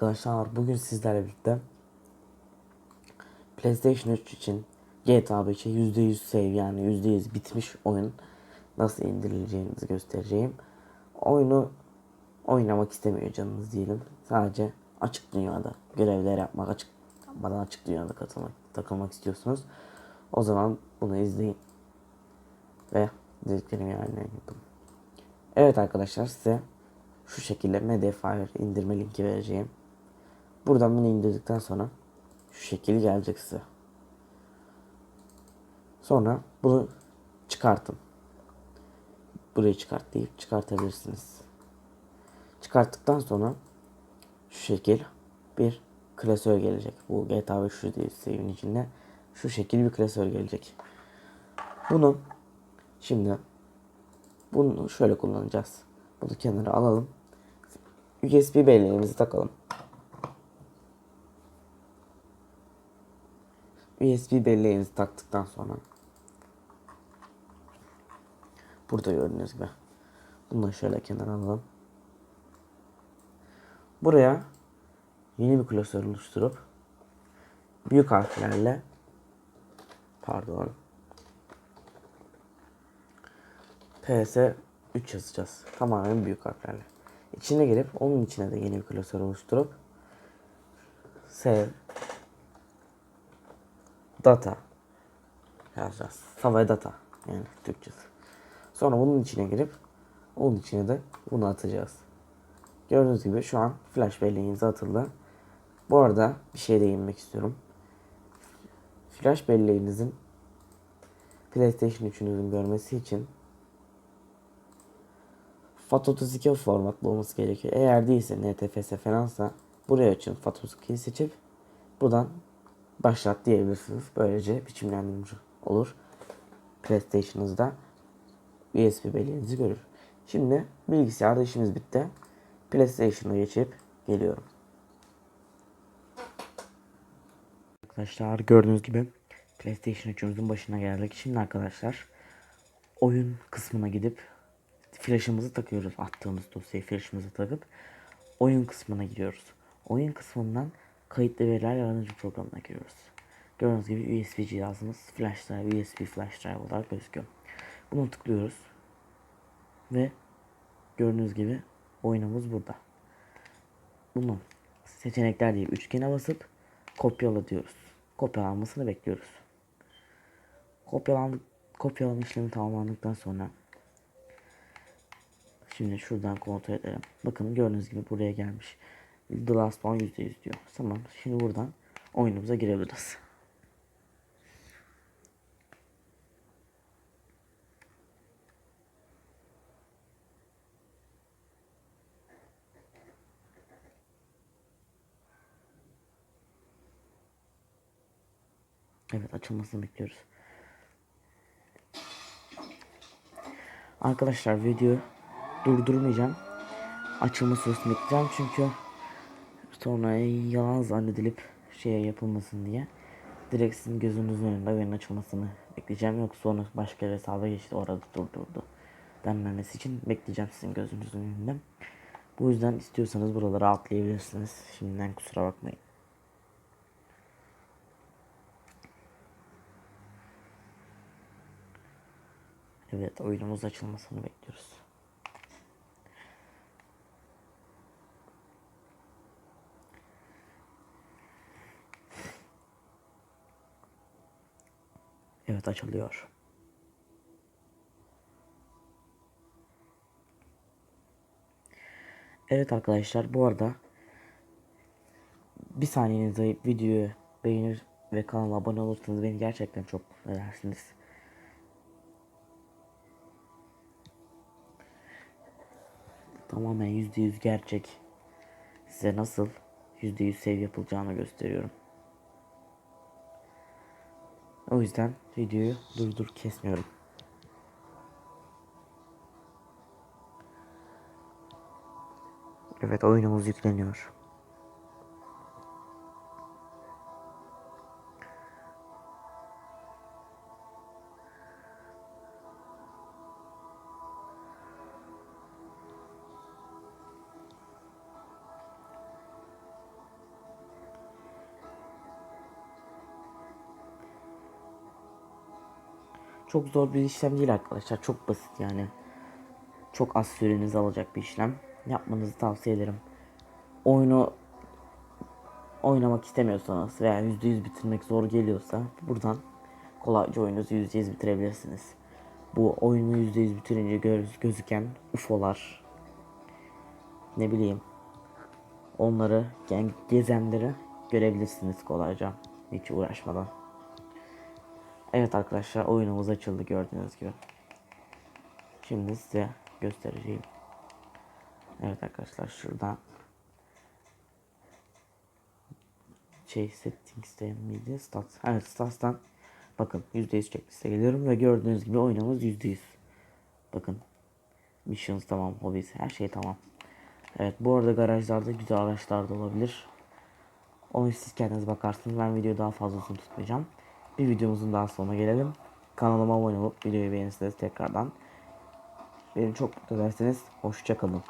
arkadaşlar bugün sizlerle birlikte PlayStation 3 için GTA 5'e %100 save yani %100 bitmiş oyun nasıl indirileceğinizi göstereceğim. Oyunu oynamak istemiyor canınız diyelim. Sadece açık dünyada görevler yapmak, açık yapmadan açık dünyada katılmak, takılmak istiyorsunuz. O zaman bunu izleyin. Ve dediklerimi yani yapın. Evet arkadaşlar size şu şekilde Mediafire indirme linki vereceğim. Buradan bunu indirdikten sonra şu şekil gelecek size. Sonra bunu çıkartın. Burayı çıkart deyip çıkartabilirsiniz. Çıkarttıktan sonra şu şekil bir klasör gelecek. Bu GTA 5 serinin içinde şu şekil bir klasör gelecek. Bunu şimdi bunu şöyle kullanacağız. Bunu kenara alalım. USB belleğimizi takalım. USB belleğimizi taktıktan sonra burada gördüğünüz gibi bunu şöyle kenara alalım. Buraya yeni bir klasör oluşturup büyük harflerle pardon PS 3 yazacağız. Tamamen büyük harflerle. İçine girip onun içine de yeni bir klasör oluşturup save data yazacağız. Save data yani Türkçesi. Sonra bunun içine girip onun içine de bunu atacağız. Gördüğünüz gibi şu an flash belleğinize atıldı. Bu arada bir şey değinmek istiyorum. Flash belleğinizin PlayStation 3'ünüzün görmesi için FAT32 formatlı olması gerekiyor. Eğer değilse NTFS falansa buraya açın FAT32'yi seçip buradan başlat diyebilirsiniz. Böylece biçimlendirmiş olur. PlayStation'ınızda USB belleğinizi görür. Şimdi bilgisayarda işimiz bitti. PlayStation'a geçip geliyorum. Arkadaşlar gördüğünüz gibi PlayStation 3'ümüzün başına geldik. Şimdi arkadaşlar oyun kısmına gidip flash'ımızı takıyoruz. Attığımız dosyayı flash'ımızı takıp oyun kısmına giriyoruz. Oyun kısmından kayıtlı veriler yaratıcı programına giriyoruz. Gördüğünüz gibi USB cihazımız flash drive, USB flash drive olarak gözüküyor. Bunu tıklıyoruz. Ve gördüğünüz gibi oyunumuz burada. Bunu seçenekler diye üçgene basıp kopyala diyoruz. Kopyalanmasını bekliyoruz. Kopyalandık, kopyalama işlemi tamamlandıktan sonra Şimdi şuradan kontrol edelim. Bakın gördüğünüz gibi buraya gelmiş. The last one %100 diyor. Tamam. Şimdi buradan oyunumuza girebiliriz. Evet açılmasını bekliyoruz. Arkadaşlar video durdurmayacağım. Açılma süresini bekleyeceğim çünkü sonra yalan zannedilip şeye yapılmasın diye. Direkt sizin gözünüzün önünde oyunun açılmasını bekleyeceğim. Yoksa sonra başka bir hesaba geçti orada durdurdu denmemesi için bekleyeceğim sizin gözünüzün önünde. Bu yüzden istiyorsanız buraları atlayabilirsiniz. Şimdiden kusura bakmayın. Evet oyunumuz açılmasını bekliyoruz. Evet açılıyor. Evet arkadaşlar bu arada bir saniyenize videoyu beğenir ve kanala abone olursanız beni gerçekten çok edersiniz. Tamamen %100 gerçek. Size nasıl %100 save yapılacağını gösteriyorum. O yüzden videoyu durdur kesmiyorum. Evet oyunumuz yükleniyor. Çok zor bir işlem değil arkadaşlar. Çok basit yani. Çok az sürenizi alacak bir işlem. Yapmanızı tavsiye ederim. Oyunu oynamak istemiyorsanız veya %100 bitirmek zor geliyorsa buradan kolayca oyununuzu %100 bitirebilirsiniz. Bu oyunu %100 bitirince göz, gözüken UFO'lar ne bileyim onları yani gezenleri görebilirsiniz kolayca hiç uğraşmadan. Evet arkadaşlar oyunumuz açıldı gördüğünüz gibi. Şimdi size göstereceğim. Evet arkadaşlar şuradan şey settings'te miydi? Stats. Evet stats'tan bakın %100 checklist'e geliyorum ve gördüğünüz gibi oyunumuz %100. Bakın missions tamam, hobbies her şey tamam. Evet bu arada garajlarda güzel araçlar da olabilir. Onu siz kendiniz bakarsınız. Ben videoyu daha fazla uzun tutmayacağım. Bir videomuzun daha sonuna gelelim. Kanalıma abone olup videoyu beğenirseniz tekrardan beni çok mutlu ederseniz hoşçakalın.